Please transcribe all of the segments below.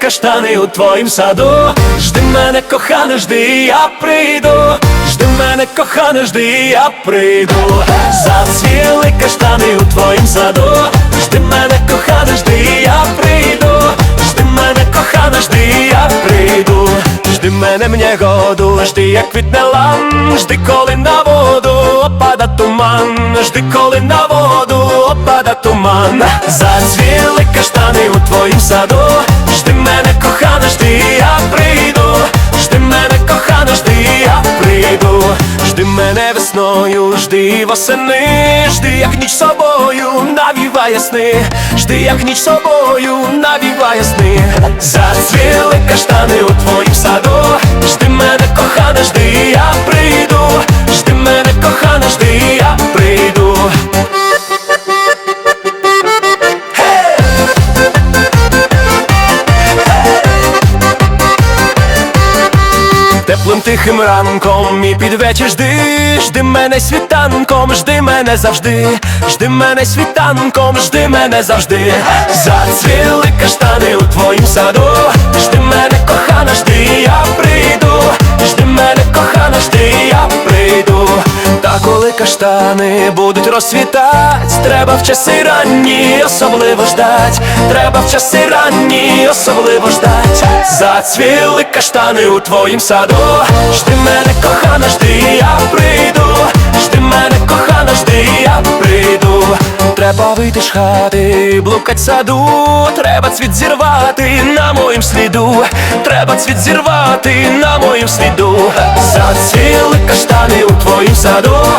каштани у твоїм саду. Жди мене, кохане, жди, я прийду. Жди мене, кохане, жди, я прийду. Зацвіли каштани у твоїм саду. Жди мене, кохане, жди, я прийду. Жди мене, кохана, жди, я прийду. Жди мене, мне году, жди, як квітне лан, жди, коли на воду опада туман, жди, коли на воду опада туман. Зацвіли каштани у твоїм саду. Жди я прийду. Жди мене, кохана, жди, я прийду. Жди мене весною, жди восени, жди, як ніч собою, навіває сни, жди, як ніч собою, навіває сни. Зацвіли каштани у твоїм саду. Теплим тихим ранком і під вечір жди, жди мене світанком, жди мене завжди, жди мене світанком, жди мене завжди. Зацвіли каштани у твоїм саду. Жди мене, кохана, жди, я прийду. Жди мене, кохана, жди, я. Коли каштани будуть розцвітать, треба в часи ранні особливо ждать, треба в часи ранні особливо ждать. Зацвіли каштани у твоїм саду. Жди мене, кохана, жди, я прийду. Жди мене, кохана, жди, я прийду. Треба вийти з хати, блукать саду, треба цвіт зірвати на моїм сліду, треба цвіт зірвати на моїм сліду. Зацвіли каштани у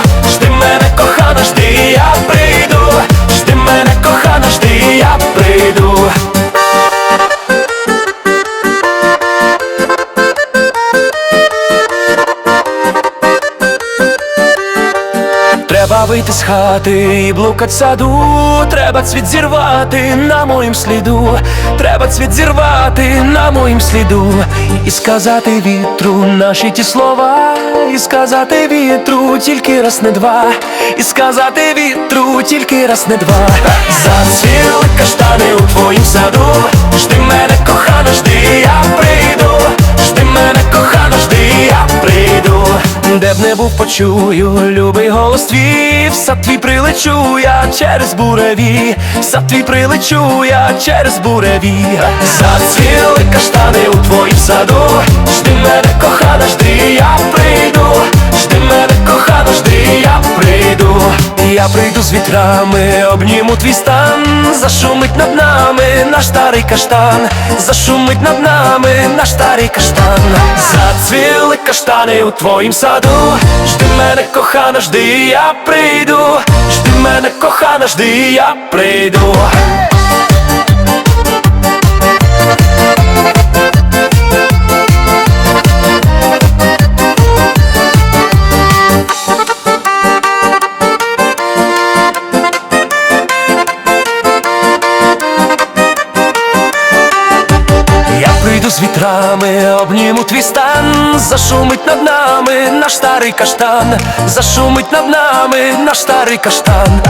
Треба вийти з хати і блукать саду, треба цвіт зірвати на моїм сліду, треба цвіт зірвати на моїм сліду, і сказати вітру наші ті слова, і сказати вітру тільки раз не два, і сказати вітру тільки раз не два. Зацвіли каштани у твоїм саду. Жди мене, кохана, почую, любий голос твій, в твій прилечу я через буреві, в твій прилечу я через буреві. Зацвіли каштани у твоїм саду. Жди мене, кохана, жди, я прийду. Жди мене, кохана, жди, я прийду. Прийду з вітрами, обніму твій стан, зашумить над нами наш старий каштан, зашумить над нами наш старий каштан. Зацвіли каштани у твоїм саду. Жди мене, кохана, жди, я прийду. Жди мене, кохана, жди, я прийду. З обніму твій стан, зашумить над нами наш старий каштан, зашумить над нами наш старий каштан.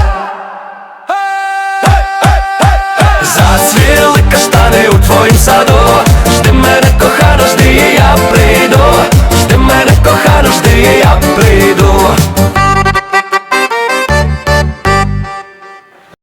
Зацвіли каштани у твоїм саду.